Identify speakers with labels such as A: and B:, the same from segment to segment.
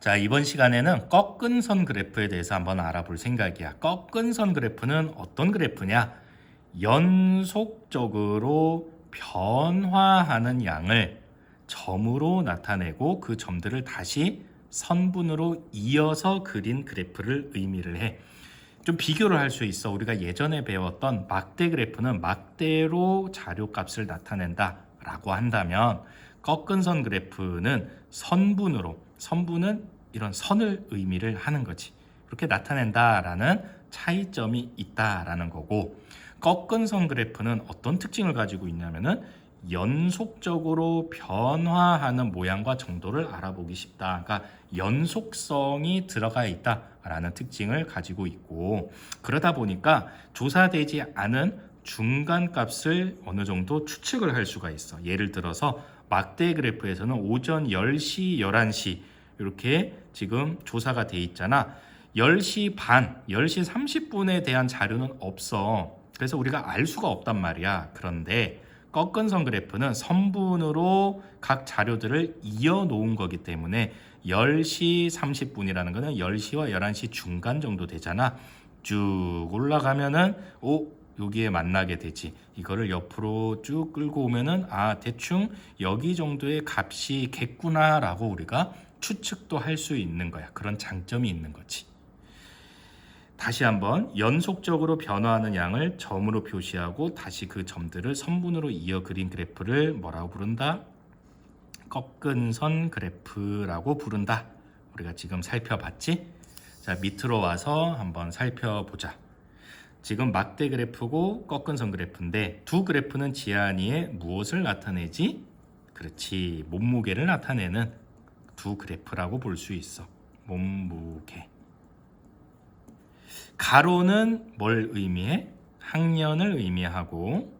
A: 자, 이번 시간에는 꺾은 선 그래프에 대해서 한번 알아볼 생각이야. 꺾은 선 그래프는 어떤 그래프냐? 연속적으로 변화하는 양을 점으로 나타내고 그 점들을 다시 선분으로 이어서 그린 그래프를 의미를 해. 좀 비교를 할 수 있어. 우리가 예전에 배웠던 막대 그래프는 막대로 자료값을 나타낸다 라고 한다면 꺾은 선 그래프는 선분으로 선분은 이런 선을 의미를 하는 거지. 그렇게 나타낸다라는 차이점이 있다라는 거고 꺾은 선 그래프는 어떤 특징을 가지고 있냐면은 연속적으로 변화하는 모양과 정도를 알아보기 쉽다. 그러니까 연속성이 들어가 있다라는 특징을 가지고 있고 그러다 보니까 조사되지 않은 중간 값을 어느 정도 추측을 할 수가 있어. 예를 들어서 막대 그래프에서는 오전 10시, 11시 이렇게 지금 조사가 돼 있잖아. 10시 반, 10시 30분에 대한 자료는 없어. 그래서 우리가 알 수가 없단 말이야. 그런데 꺾은 선 그래프는 선분으로 각 자료들을 이어 놓은 거기 때문에 10시 30분이라는 거는 10시와 11시 중간 정도 되잖아. 쭉 올라가면은 오 여기에 만나게 되지. 이거를 옆으로 쭉 끌고 오면은 아 대충 여기 정도의 값이겠구나라고 우리가 추측도 할 수 있는 거야. 그런 장점이 있는 거지. 다시 한번 연속적으로 변화하는 양을 점으로 표시하고 다시 그 점들을 선분으로 이어 그린 그래프를 뭐라고 부른다? 꺾은 선 그래프라고 부른다. 우리가 지금 살펴봤지? 자, 밑으로 와서 한번 살펴보자. 지금 막대 그래프고 꺾은 선 그래프인데 두 그래프는 지안이의 무엇을 나타내지? 그렇지. 몸무게를 나타내는 두 그래프라고 볼 수 있어. 몸무게. 가로는 뭘 의미해? 학년을 의미하고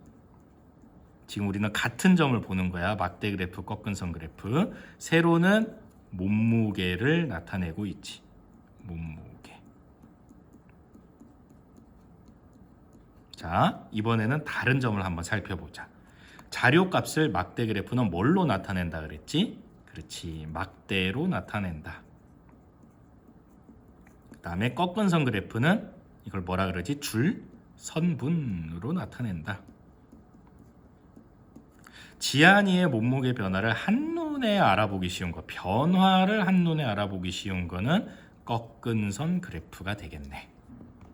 A: 지금 우리는 같은 점을 보는 거야. 막대 그래프, 꺾은 선 그래프. 세로는 몸무게를 나타내고 있지. 몸무게. 자, 이번에는 다른 점을 한번 살펴보자. 자료 값을 막대 그래프는 뭘로 나타낸다 그랬지? 그렇지. 막대로 나타낸다. 그 다음에 꺾은 선 그래프는 이걸 뭐라 그러지? 줄 선분으로 나타낸다. 지안이의 몸무게 변화를 한눈에 알아보기 쉬운 거, 변화를 한눈에 알아보기 쉬운 거는 꺾은 선 그래프가 되겠네.